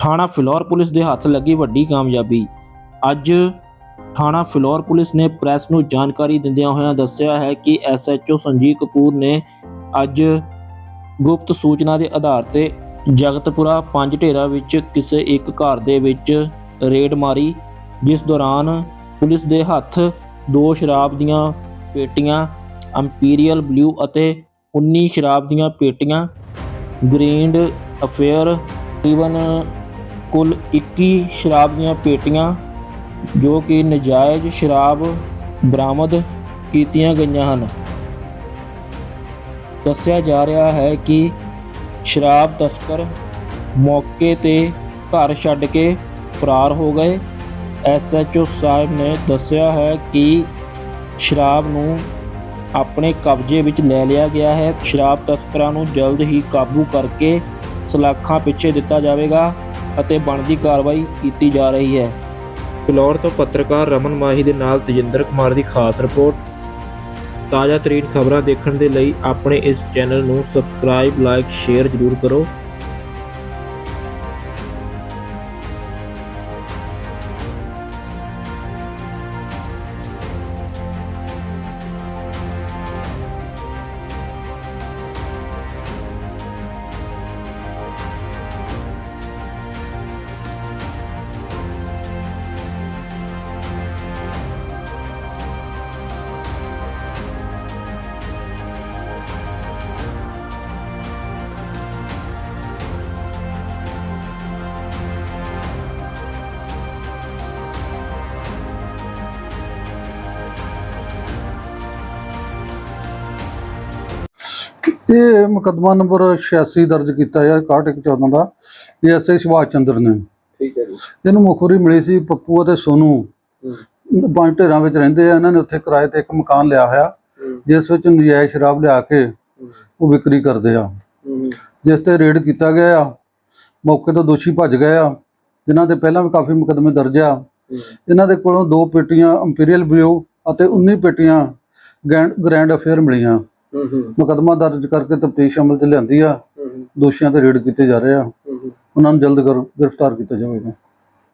ਥਾਣਾ ਫਿਲੌਰ ਪੁਲਿਸ ਦੇ ਹੱਥ ਲੱਗੀ ਵੱਡੀ ਕਾਮਯਾਬੀ। ਅੱਜ ਥਾਣਾ ਫਿਲੌਰ ਪੁਲਿਸ ਨੇ ਪ੍ਰੈਸ ਨੂੰ ਜਾਣਕਾਰੀ ਦਿੰਦਿਆਂ ਹੋਇਆਂ ਦੱਸਿਆ ਹੈ ਕਿ ਐਸਐਚਓ ਸੰਜੀਵ ਕਪੂਰ ਨੇ ਅੱਜ ਗੁਪਤ ਸੂਚਨਾ ਦੇ ਆਧਾਰ ਤੇ ਜਗਤਪੁਰਾ ਪੰਜ ਢੇਰਾ ਵਿੱਚ ਕਿਸੇ ਇੱਕ ਘਰ ਦੇ ਵਿੱਚ ਰੇਡ ਮਾਰੀ, ਜਿਸ ਦੌਰਾਨ ਪੁਲਿਸ ਦੇ ਹੱਥ ਦੋ ਸ਼ਰਾਬ ਦੀਆਂ ਪੇਟੀਆਂ ਅੰਪੀਰੀਅਲ ਬਲੂ ਅਤੇ 19 ਸ਼ਰਾਬ ਦੀਆਂ ਪੇਟੀਆਂ, ਗ੍ਰੀਨਡ ਅਫੇਅਰ, ਤਕਰੀਬਨ ਕੁੱਲ 21 ਸ਼ਰਾਬ ਦੀਆਂ ਪੇਟੀਆਂ, ਜੋ ਕਿ ਨਜਾਇਜ਼ ਸ਼ਰਾਬ ਬਰਾਮਦ ਕੀਤੀਆਂ ਗਈਆਂ ਹਨ। ਦੱਸਿਆ ਜਾ ਰਿਹਾ ਹੈ ਕਿ ਸ਼ਰਾਬ ਤਸਕਰ ਮੌਕੇ ਤੇ ਘਰ ਛੱਡ ਕੇ ਫਰਾਰ ਹੋ ਗਏ। ਐਸਐਚਓ ਸਾਹਿਬ ਨੇ ਦੱਸਿਆ ਹੈ ਕਿ ਸ਼ਰਾਬ ਨੂੰ ਆਪਣੇ ਕਬਜ਼ੇ ਵਿੱਚ ਲੈ ਲਿਆ ਗਿਆ ਹੈ। ਸ਼ਰਾਬ ਤਸਕਰਾਂ ਨੂੰ ਜਲਦ ਹੀ ਕਾਬੂ ਕਰਕੇ ਸਲਾਖਾਂ ਪਿੱਛੇ ਦਿੱਤਾ ਜਾਵੇਗਾ। ਅਤੇ ਬਣਦੀ ਕਾਰਵਾਈ ਕੀਤੀ ਜਾ ਰਹੀ ਹੈ। ਫਿਲੌਰ ਤੋਂ ਪੱਤਰਕਾਰ ਰਮਨ ਮਾਹੀ ਦੇ ਨਾਲ ਤਜਿੰਦਰ ਕੁਮਾਰ ਦੀ ਖਾਸ ਰਿਪੋਰਟ। ਤਾਜ਼ਾ ਤਰੀਨ ਖਬਰਾਂ ਦੇਖਣ ਦੇ ਲਈ ਆਪਣੇ ਇਸ ਚੈਨਲ ਨੂੰ ਸਬਸਕ੍ਰਾਈਬ, ਲਾਈਕ, ਸ਼ੇਅਰ ਜ਼ਰੂਰ ਕਰੋ। ਇਹ ਮੁਕੱਦਮਾ ਨੰਬਰ 86 ਦਰਜ ਕੀਤਾ ਹੈ 6114 ਦਾ ਐਸਆਈ ਸੁਭਾਸ਼ ਚੰਦਰ ਨੇ। ਠੀਕ ਹੈ ਜੀ। ਇਹਨੂੰ ਮੁਖਬਰੀ ਮਿਲੀ ਸੀ ਪੱਪੂ ਅਤੇ ਸੋਨੂ। ਪੰਜ ਢੇਰਾਂ ਵਿੱਚ ਰਹਿੰਦੇ ਆ ਇਹਨਾਂ ਨੇ ਉੱਥੇ ਕਿਰਾਏ ਤੇ ਇੱਕ ਮਕਾਨ ਲਿਆ ਹੋਇਆ ਜਿਸ ਵਿੱਚ ਨਜਾਇਜ਼ ਸ਼ਰਾਬ ਲਿਆ ਕੇ ਉਹ ਵਿਕਰੀ ਕਰਦੇ ਆ। ਜਿਸ ਤੇ ਰੇਡ ਕੀਤਾ ਗਿਆ ਆ ਮੌਕੇ ਤੋਂ ਦੋਸ਼ੀ ਭੱਜ ਗਏ ਆ ਜਿਨ੍ਹਾਂ ਦੇ ਪਹਿਲਾਂ ਵੀ ਕਾਫੀ ਮੁਕੱਦਮੇ ਦਰਜ ਆ। ਇਹਨਾਂ ਦੇ ਕੋਲੋਂ ਦੋ ਪੇਟੀਆਂ ਇੰਪੀਰੀਅਲ ਬਲੂ ਅਤੇ 19 ਪੇਟੀਆਂ ਗ੍ਰੈਂਡ ਅਫੇਅਰ ਮਿਲੀਆਂ। ਮੁਕੱਦਮਾ ਦਰਜ ਕਰਕੇ ਤਫਤੀਸ਼ ਅਮਲ 'ਚ ਲਿਆਂਦੀ ਆ। ਦੋਸ਼ੀਆਂ ਤੇ ਰੇਡ ਕੀਤੇ ਜਾ ਰਹੇ ਆ। ਉਹਨਾਂ ਨੂੰ ਜਲਦ ਗਰ- ਗ੍ਰਿਫਤਾਰ ਕੀਤਾ ਜਾਵੇਗਾ।